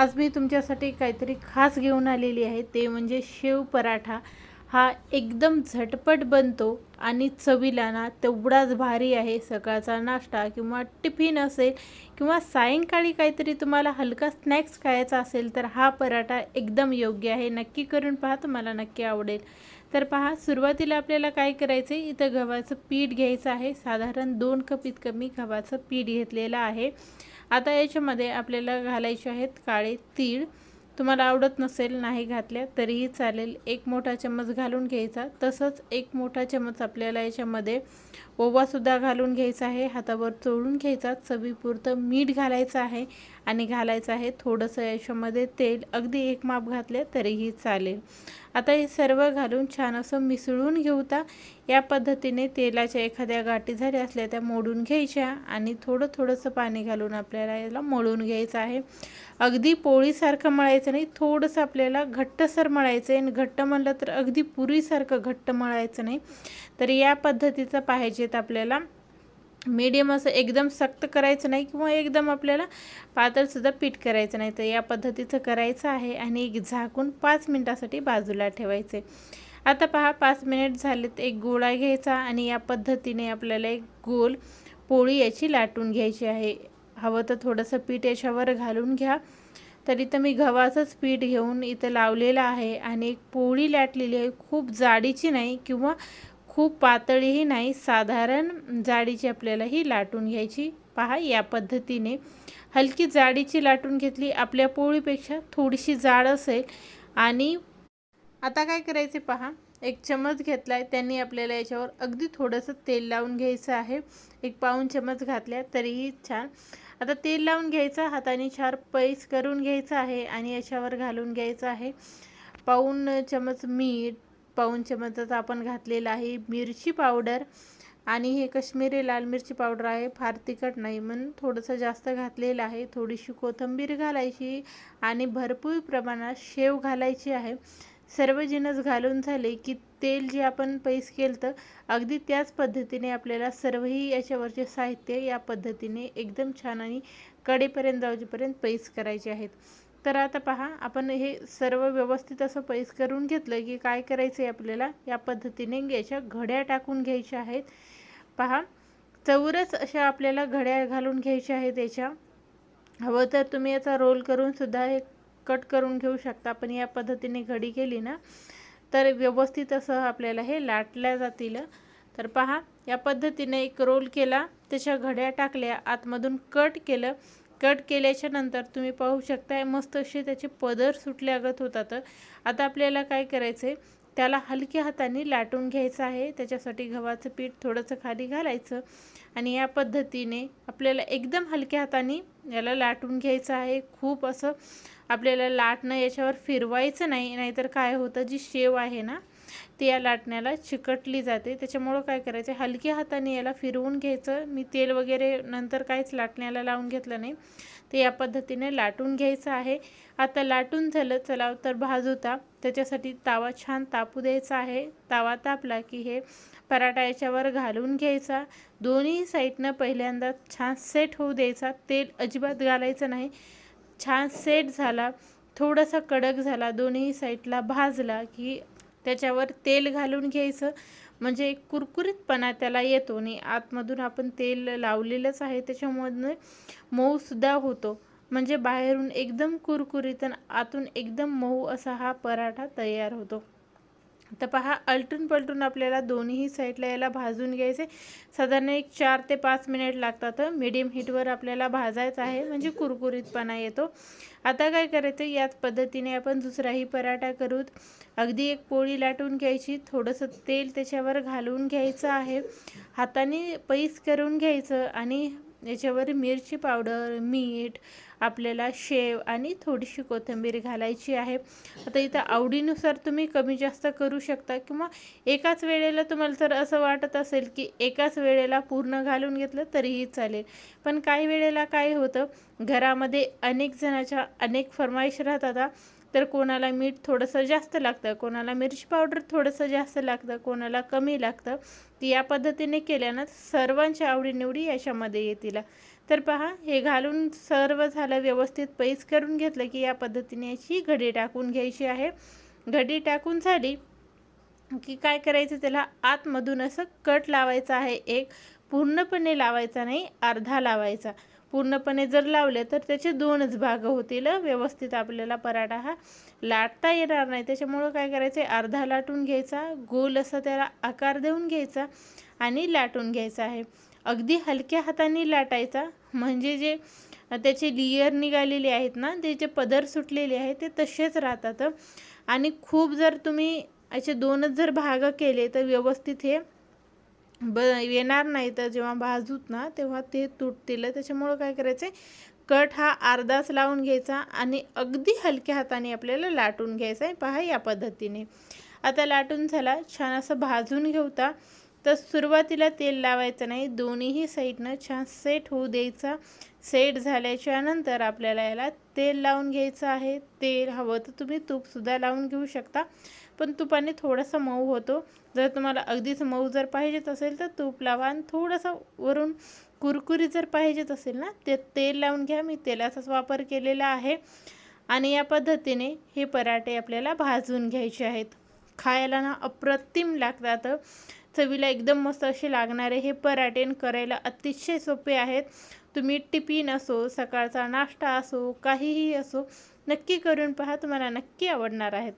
आज मी तुमच्यासाठी काहीतरी खास घेऊन आलेली आहे. ते म्हणजे शेव पराठा. हा एकदम झटपट बनतो आणि चवीला ना तेवढाच भारी आहे. सकाळचा नाश्ता किंवा टिफिन असेल किंवा सायंकाळी काहीतरी तुम्हाला हलका स्नॅक्स खायचा असेल तर हा पराठा एकदम योग्य आहे. नक्की करून पहा तुम्हाला नक्की आवडेल. तर पहा सुरुवातीला आपल्याला काय करायचं आहे इथं गव्हाचं पीठ घ्यायचं आहे. साधारण दोन कप इतकं मी गव्हाचं पीठ घेतलेलं आहे. आता याच्यामध्ये आपल्याला घालायचे आहेत काळे तीळ. तुम्हाला आवडत नसेल नाही घातल्या तरीही चालेल. एक मोठा चम्मच घालून घ्यायचा. तसंच एक मोठा चम्मच आपल्याला याच्यामध्ये ओवासुद्धा घालून घ्यायचा आहे. हातावर चोळून घ्यायचा. चवीपुरतं मीठ घालायचं आहे आणि घालायचं आहे थोडंसं याच्यामध्ये तेल. अगदी एक माप घातले तरीही चालेल. आता हे सर्व घालून छान असं मिसळून घेऊता या पद्धतीने तेलाच्या एखाद्या गाठी झाल्या असल्या त्या मोडून घ्यायच्या आणि थोडं थोडंसं पाणी घालून आपल्याला याला मळून घ्यायचं आहे. अगदी पोळीसारखं मळायचं नाही थोडंसं आपल्याला घट्टसर मळायचं आहे आणि घट्ट म्हणलं तर अगदी पुरीसारखं घट्ट मळायचं नाही. तर या पद्धतीचं पाहिजेत आपल्याला मीडियम असं एकदम सक्त करायचं नाही किंवा एकदम आपल्याला पातळसुद्धा पीठ करायचं नाही. तर या पद्धतीचं करायचं आहे आणि एक झाकून पाच मिनटासाठी बाजूला ठेवायचे. आता पहा पाच मिनिट झालेत एक गोळा घ्यायचा आणि या पद्धतीने आपल्याला एक गोल पोळी याची लाटून घ्यायची आहे. हवं तर थोडंसं पीठ याच्यावर घालून घ्या. तरी तर मी गव्हाचंच पीठ घेऊन इथं लावलेलं आहे आणि एक पोळी लाटलेली आहे. खूप जाडीची नाही किंवा खूप पातळीही नाही साधारण जाडीची आपल्याला ही लाटून घ्यायची. पहा या पद्धतीने हलकी जाडीची लाटून घेतली आपल्या पोळीपेक्षा थोडीशी जाड असेल. आणि आता काय करायचे पहा एक चमच घेतला आहे त्यांनी आपल्याला याच्यावर अगदी थोडंसं तेल लावून घ्यायचं आहे. एक पाऊन चमच घातल्या तरीही छान. आता तेल लावून घ्यायचं हाताने छान पैस करून घ्यायचं आहे आणि याच्यावर घालून घ्यायचं आहे. पाऊन चमच मीठ पाऊन चमचाचा आपण घातलेला आहे. मिरची पावडर आणि हे कश्मीरी लाल मिरची पावडर आहे. फार तिखट नाही म्हणून थोडंसं जास्त घातलेलं आहे. थोडीशी कोथिंबीर घालायची आणि भरपूर प्रमाणात शेव घालायची आहे. सर्व जिनस घालून झाले की तेल जे आपण पैस केलं तर अगदी त्याच पद्धतीने आपल्याला सर्वही याच्यावरचे साहित्य या पद्धतीने एकदम छान आणि कडेपर्यंत जाऊपर्यंत पैस करायचे आहेत. तर आता पहा आपण हे सर्व व्यवस्थित असं पैस करून घेतलं की काय करायचं आहे आपल्याला? या पद्धतीने याच्या घड्या टाकून घ्यायच्या आहेत. पहा चौरस अशा आपल्याला घड्या घालून घ्यायच्या आहेत याच्या. हवं तर तुम्ही याचा रोल करून सुद्धा हे कट करून घेऊ शकता. पण या पद्धतीने घडी केली ना तर व्यवस्थित असं आपल्याला हे लाटल्या जातील. तर पहा या पद्धतीने एक रोल केला त्याच्या घड्या टाकल्या आतमधून कट केलं. कट केल्याच्यानंतर तुम्ही पाहू शकता मस्त असे त्याचे पदर सुटल्यागत होतात. आता आपल्याला काय करायचं आहे त्याला हलक्या हाताने लाटून घ्यायचं आहे. त्याच्यासाठी गव्हाचं पीठ थोडंसं खाली घालायचं आणि या पद्धतीने आपल्याला एकदम हलक्या हाताने याला लाटून घ्यायचं आहे. खूप असं आपल्याला लाटणं याच्यावर फिरवायचं नाही नाहीतर काय होतं जी शेव आहे ना ते या लाटण्याला चिकटली जाते. त्याच्यामुळं काय करायचं? हलक्या हाताने याला फिरवून घ्यायचं. मी तेल वगैरे नंतर काहीच लाटण्याला लावून घेतलं नाही. ते या पद्धतीने लाटून घ्यायचं आहे. आता लाटून झालं चला तर भाजूता त्याच्यासाठी तावा छान तापू द्यायचा आहे. तावा तापला की हे पराठा याच्यावर घालून घ्यायचा. दोन्ही साईडनं पहिल्यांदा छान सेट होऊ द्यायचा. तेल अजिबात घालायचं नाही. छान सेट झाला. थोडासा कडक झाला. दोन्ही साईडला भाजला की त्याच्यावर तेल घालून घ्यायचं. म्हणजे एक कुरकुरीतपणा त्याला येतो आणि आतमधून आपण तेल लावलेलंच आहे त्याच्यामधनं मऊसुद्धा होतो. म्हणजे बाहेरून एकदम कुरकुरीत आणि आतून एकदम मऊ असा हा पराठा तयार होतो. तर पहा अलटून पलटून आपल्याला दोन्ही साईडला याला भाजून घ्यायचे. साधारण एक चार ते पाच मिनिट लागतात. मिडियम हीटवर आपल्याला भाजायचं आहे. म्हणजे कुरकुरीतपणा येतो. आता काय करायचं? याच पद्धतीने आपण दुसराही पराठा करूत. अगदी एक पोळी लाटून घ्यायची. थोडंसं तेल त्याच्यावर घालून घ्यायचं आहे. हाताने पैस करून घ्यायचं आणि याच्यावर मिरची पावडर मीठ आपल्याला शेव आणि थोडीशी कोथिंबीर घालायची आहे. आता इथं आवडीनुसार तुम्ही कमी जास्त करू शकता किंवा एकाच वेळेला तुम्हाला जर असं वाटत असेल की एकाच वेळेला पूर्ण घालून घेतलं तरीही चालेल. पण काही वेळेला काय होतं घरामध्ये अनेक जणाच्या अनेक फरमाईश राहतात. तर कोणाला मीठ थोडंसं जास्त लागतं कोणाला मिरची पावडर थोडंसं जास्त लागतं कोणाला कमी लागतं ती या पद्धतीने केल्यानं सर्वांच्या आवडीनिवडी याच्यामध्ये येतील. तर पहा हे घालून सर्व झालं व्यवस्थित पैस करून घेतलं की या पद्धतीने याची घडी टाकून घ्यायची आहे. घडी टाकून झाली की काय करायचं त्याला आतमधून असं कट लावायचा आहे एक पूर्णपणे लावायचा नाही अर्धा लावायचा. पूर्णपणे जर लावले तर त्याचे दोनच भाग होतील व्यवस्थित आपल्याला पराठा हा लाटता येणार नाही. त्याच्यामुळं काय करायचं अर्धा लाटून घ्यायचा गोल असा त्याला आकार देऊन घ्यायचा आणि लाटून घ्यायचा आहे. अगदी हलक्या हाताने लाटायचा म्हणजे जे त्याचे लिअर निघालेले आहेत ना ते जे पदर सुटलेले आहेत ते तसेच राहतात आणि खूप जर तुम्ही असे दोनच जर भाग केले तर व्यवस्थित हे ब येणार नाही तर जेव्हा भाजूत ना तेव्हा ते तुटतील. त्याच्यामुळं काय करायचं आहे कट हा अर्धाच लावून घ्यायचा आणि अगदी हलक्या हाताने आपल्याला लाटून घ्यायचा आहे. पहा या पद्धतीने. आता लाटून झाला. छान असं भाजून घेऊता तर सुरुवातीला तेल लावायचं नाही. दोन्हीही साईडनं छान सेट होऊ द्यायचा. सेट झाल्याच्यानंतर आपल्याला याला तेल लावून घ्यायचं आहे. तेल हवं तर तुम्ही तूपसुद्धा लावून घेऊ शकता. पण तुपाने थोडासा मऊ होतो. जर तुम्हाला अगदीच मऊ जर पाहिजेत असेल तर तूप लावा आणि थोडंसं वरून कुरकुरी जर पाहिजेत असेल ना ते तेल लावून घ्या. मी तेलाचाच वापर केलेला आहे. आणि या पद्धतीने हे पराठे आपल्याला भाजून घ्यायचे आहेत. खायला ना अप्रतिम लागतात. चवीला एकदम मस्त असे लागणारे हे पराठे करायला अतिशय सोपे आहेत. तुम्ही टिफिन असो सकाळचा नाश्ता असो काहीही असो नक्की करून पहा तुम्हाला नक्की आवडणार आहेत.